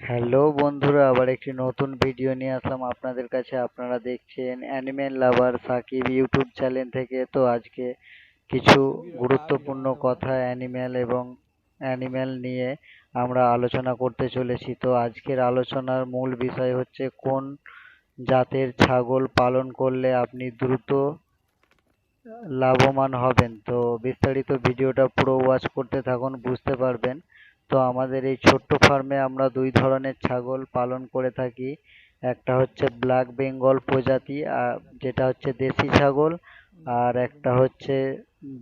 Hello বন্ধুরা, আবার একটি নতুন ভিডিও নিয়ে আসলাম আপনাদের কাছে। আপনারা দেখছেন animal lover Sakib YouTube channel থেকে। তো আজকে কিছু গুরুত্বপূর্ণ কথা অ্যানিমেল এবং অ্যানিমেল নিয়ে আমরা আলোচনা করতে চলেছি। তো আজকের আলোচনার মূল বিষয় হচ্ছে, কোন জাতের ছাগল পালন করলে আপনি দ্রুত লাভবান হবেন? তো বিস্তারিত ভিডিওটা পুরো ওয়াচ করতে থাকুন, বুঝতে পারবেন। তো আমাদের এই ছোট্ট ফার্মে আমরা দুই ধরনের ছাগল পালন করে থাকি। একটা হচ্ছে ব্ল্যাক বেঙ্গল প্রজাতি আর যেটা হচ্ছে দেশি ছাগল, আর একটা হচ্ছে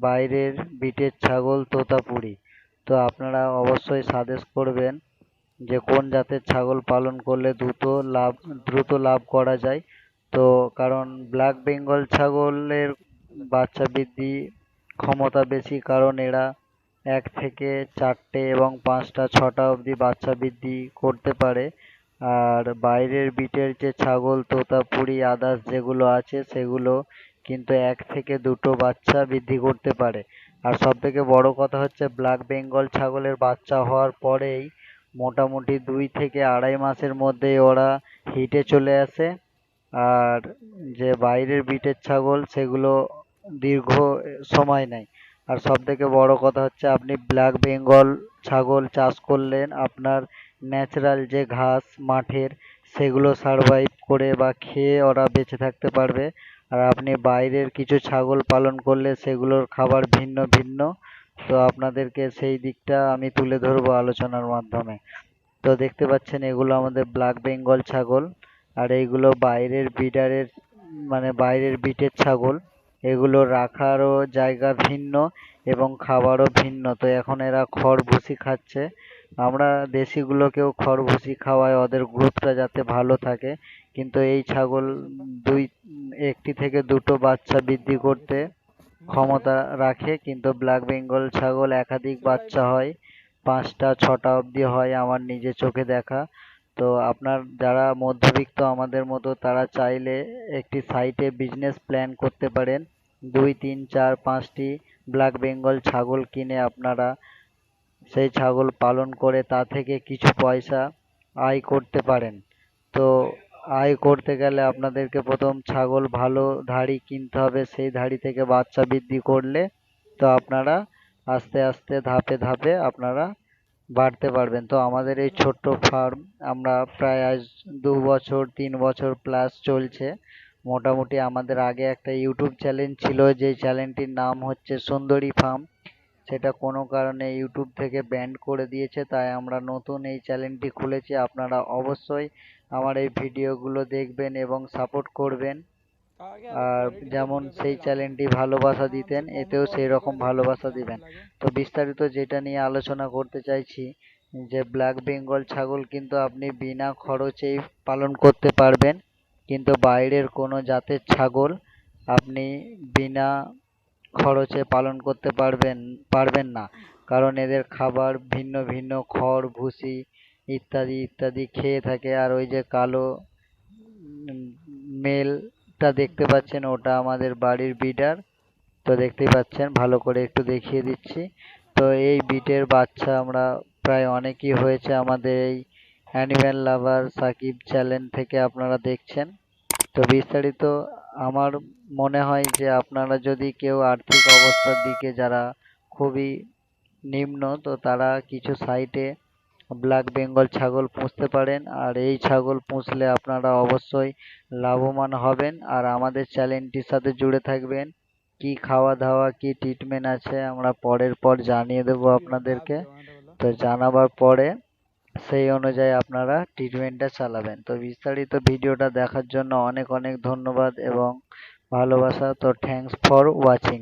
বাইরের বিটের ছাগল তোতাপুরি। তো আপনারা অবশ্যই সাজেস্ট করবেন যে কোন জাতের ছাগল পালন করলে দ্রুত লাভ দ্রুত লাভ করা যায়। তো কারণ ব্ল্যাক বেঙ্গল ছাগলের বাচ্চা বৃদ্ধি ক্ষমতা বেশি, কারণ এরা এক থেকে চারটে এবং পাঁচটা, ছটা অবধি বাচ্চা বৃদ্ধি করতে পারে। আর বাইরের বিটের যে ছাগল, তোতাপুরি আদার্স যেগুলো আছে, সেগুলো কিন্তু এক থেকে দুটো বাচ্চা বৃদ্ধি করতে পারে। আর সব থেকে বড় কথা হচ্ছে, ব্ল্যাক বেঙ্গল ছাগলের বাচ্চা হওয়ার পরেই মোটামুটি দুই থেকে আড়াই মাসের মধ্যেই ওরা হিটে চলে আসে। আর যে বাইরের বিটের ছাগল, সেগুলো দীর্ঘ সময় নেয়। আর সব থেকে বড় কথা হচ্ছে আপনি ব্ল্যাক বেঙ্গল ছাগল চাষ করলেন, আপনার ন্যাচারাল যে ঘাস মাঠের সেগুলো সারভাইভ করে বা খেয়ে ওরা বেঁচে থাকতে পারবে। আর আপনি বাইরের কিছু ছাগল পালন করলে সেগুলোর খাবার ভিন্ন ভিন্ন। তো আপনাদেরকে সেই দিকটা আমি তুলে ধরবো আলোচনার মাধ্যমে। তো দেখতে পাচ্ছেন এগুলো আমাদের ব্ল্যাক বেঙ্গল ছাগল। আর এইগুলো বাইরের ব্রিডারের মানে বাইরের বিটের ছাগল। এগুলো রাখারও জায়গা ভিন্ন এবং খাবারও ভিন্ন। তো এখন এরা খড় ভুসি খাচ্ছে। আমরা দেশিগুলোকেও খড় ভুসি খাওয়াই, ওদের গ্রোথটা যাতে ভালো থাকে। কিন্তু এই ছাগল দুই, একটি থেকে দুটো বাচ্চা বৃদ্ধি করতে ক্ষমতা রাখে। কিন্তু ব্ল্যাক বেঙ্গল ছাগল একাধিক বাচ্চা হয়, পাঁচটা, ছটা অবধি হয় আমার নিজের চোখে দেখা। তো আপনার যারা মধ্যবিত্ত আমাদের মতো, তারা চাইলে একটি সাইটে বিজনেস প্ল্যান করতে পারেন। দুই, তিন, চার, পাঁচটি ব্ল্যাক বেঙ্গল ছাগল কিনে আপনারা সেই ছাগল পালন করে তা থেকে কিছু পয়সা আয় করতে পারেন। তো আয় করতে গেলে আপনাদেরকে প্রথম ছাগল ভালো ধাড়ি কিনতে হবে, সেই ধাড়ি থেকে বাচ্চা বৃদ্ধি করলে তো আপনারা আস্তে আস্তে ধাপে ধাপে আপনারা বাড়তে পারবেন। তো আমাদের এই ছোট্ট ফার্ম আমরা প্রায় আজ দু বছর, তিন বছর প্লাস চলছে। মোটামুটি আমাদের আগে একটা ইউটিউব চ্যানেল ছিল, যে চ্যানেলটির নাম হচ্ছে সুন্দরী ফার্ম। সেটা কোনো কারণে ইউটিউব থেকে ব্যান্ড করে দিয়েছে, তাই আমরা নতুন এই চ্যানেলটি খুলেছি। আপনারা অবশ্যই আমার এই ভিডিওগুলো দেখবেন এবং সাপোর্ট করবেন। আর যেমন সেই চ্যানেলটি ভালোবাসা দিতেন, এতেও সেই রকম ভালোবাসা দিবেন। তো বিস্তারিত যেটা নিয়ে আলোচনা করতে চাইছি, যে ব্ল্যাক বেঙ্গল ছাগল কিন্তু আপনি বিনা খরচেই পালন করতে পারবেন। কিন্তু বাইরের কোনো জাতের ছাগল আপনি বিনা খরচে পালন করতে পারবেন পারবেন না। কারণ এদের খাবার ভিন্ন ভিন্ন, খড়, ভুসি ইত্যাদি ইত্যাদি খেয়ে থাকে। আর ওই যে কালো মেলটা দেখতে পাচ্ছেন, ওটা আমাদের বাড়ির ব্রিডার তো দেখতেই পাচ্ছেন, ভালো করে একটু দেখিয়ে দিচ্ছি। তো এই বিটের বাচ্চা আমরা প্রায় অনেকই হয়েছে আমাদের এই অ্যানিম্যাল লাভার সাকিব চ্যানেল থেকে আপনারা দেখছেন। তো বিস্তারিত আমার মনে হয় যে আপনারা যদি কেউ আর্থিক অবস্থার দিকে যারা খুবই নিম্ন, তো তারা কিছু সাইটে ব্ল্যাক বেঙ্গল ছাগল পুষতে পারেন। আর এই ছাগল পুষলে আপনারা অবশ্যই লাভবান হবেন। আর আমাদের চ্যানেলটির সাথে জুড়ে থাকবেন। কি খাওয়া দাওয়া কি ট্রিটমেন্ট আছে, আমরা পরের পর জানিয়ে দেবো আপনাদেরকে। তো জানাবার পরে সেই অনুযায়ী আপনারা ট্রিটমেন্টটা চালাবেন। তো বিস্তারিত ভিডিওটা দেখার জন্য অনেক অনেক ধন্যবাদ এবং ভালোবাসা। তো থ্যাংকস ফর ওয়াচিং